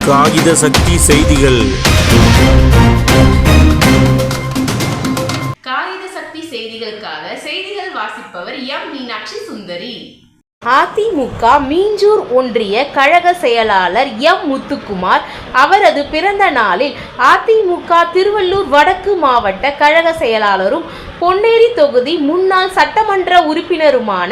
காகித சக்தி செய்திகள். காகித சக்தி செய்திகளுக்காக செய்திகள் வாசிப்பவர் எம் மீனாட்சி சுந்தரி. அதிமுக மீஞ்சூர் ஒன்றிய கழக செயலாளர் எம் முத்துக்குமார் அவரது பிறந்த நாளில் அதிமுக திருவள்ளூர் வடக்கு மாவட்ட கழக செயலாளரும் பொன்னேரி தொகுதி முன்னாள் சட்டமன்ற உறுப்பினருமான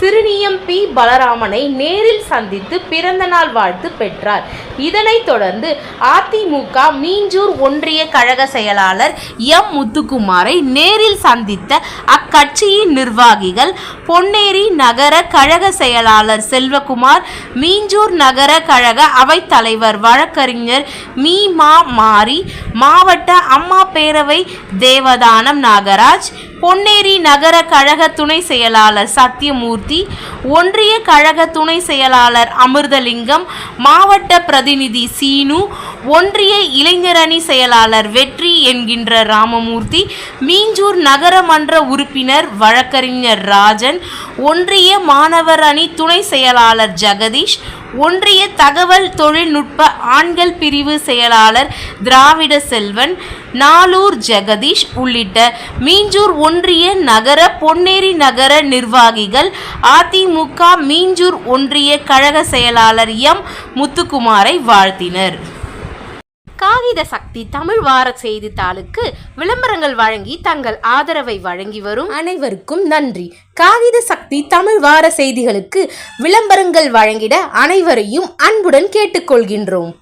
சிறுநீயம் பி. பலராமனை நேரில் சந்தித்து பிறந்தநாள் வாழ்த்து பெற்றார். இதனைத் தொடர்ந்து அதிமுக மீஞ்சூர் ஒன்றிய கழக செயலாளர் எம். முத்துக்குமாரை நேரில் சந்தித்த அக்கட்சியின் நிர்வாகிகள் பொன்னேரி நகர கழக செயலாளர் செல்வகுமார் மீஞ்சூர் நகர கழக அவைத் தலைவர் வழக்கறிஞர் மீ மா மாரி மாவட்ட அம்மா பேரவை தேவதானம் நாகராஜ் பொன்னேரி நகர கழக துணை செயலாளர் சத்யமூர்த்தி ஒன்றிய கழக துணை செயலாளர் அமிர்தலிங்கம் மாவட்ட பிரதிநிதி சீனு ஒன்றிய இளைஞரணி செயலாளர் வெற்றி என்கின்ற ராமமூர்த்தி மீஞ்சூர் நகரமன்ற உறுப்பினர் வழக்கறிஞர் ராஜன் ஒன்றிய மாணவர் அணி துணை செயலாளர் ஜெகதீஷ் ஒன்றிய தகவல் தொழில்நுட்ப ஆண்கள் பிரிவு செயலாளர் திராவிட செல்வன் நாலூர் ஜெகதீஷ் உள்ளிட்ட மீஞ்சூர் ஒன்றிய நகர பொன்னேரி நகர நிர்வாகிகள் அதிமுக மீஞ்சூர் ஒன்றிய கழக செயலாளர் எம் முத்துக்குமாரை வாழ்த்தினர். காகித சக்தி தமிழ் வார செய்தித்தாளுக்கு விளம்பரங்கள் வழங்கி தங்கள் ஆதரவை வழங்கி வரும். அனைவருக்கும் நன்றி. காகித சக்தி தமிழ் வார செய்திகளுக்கு விளம்பரங்கள் வழங்கிட அனைவரையும் அன்புடன் கேட்டுக்கொள்கின்றோம்.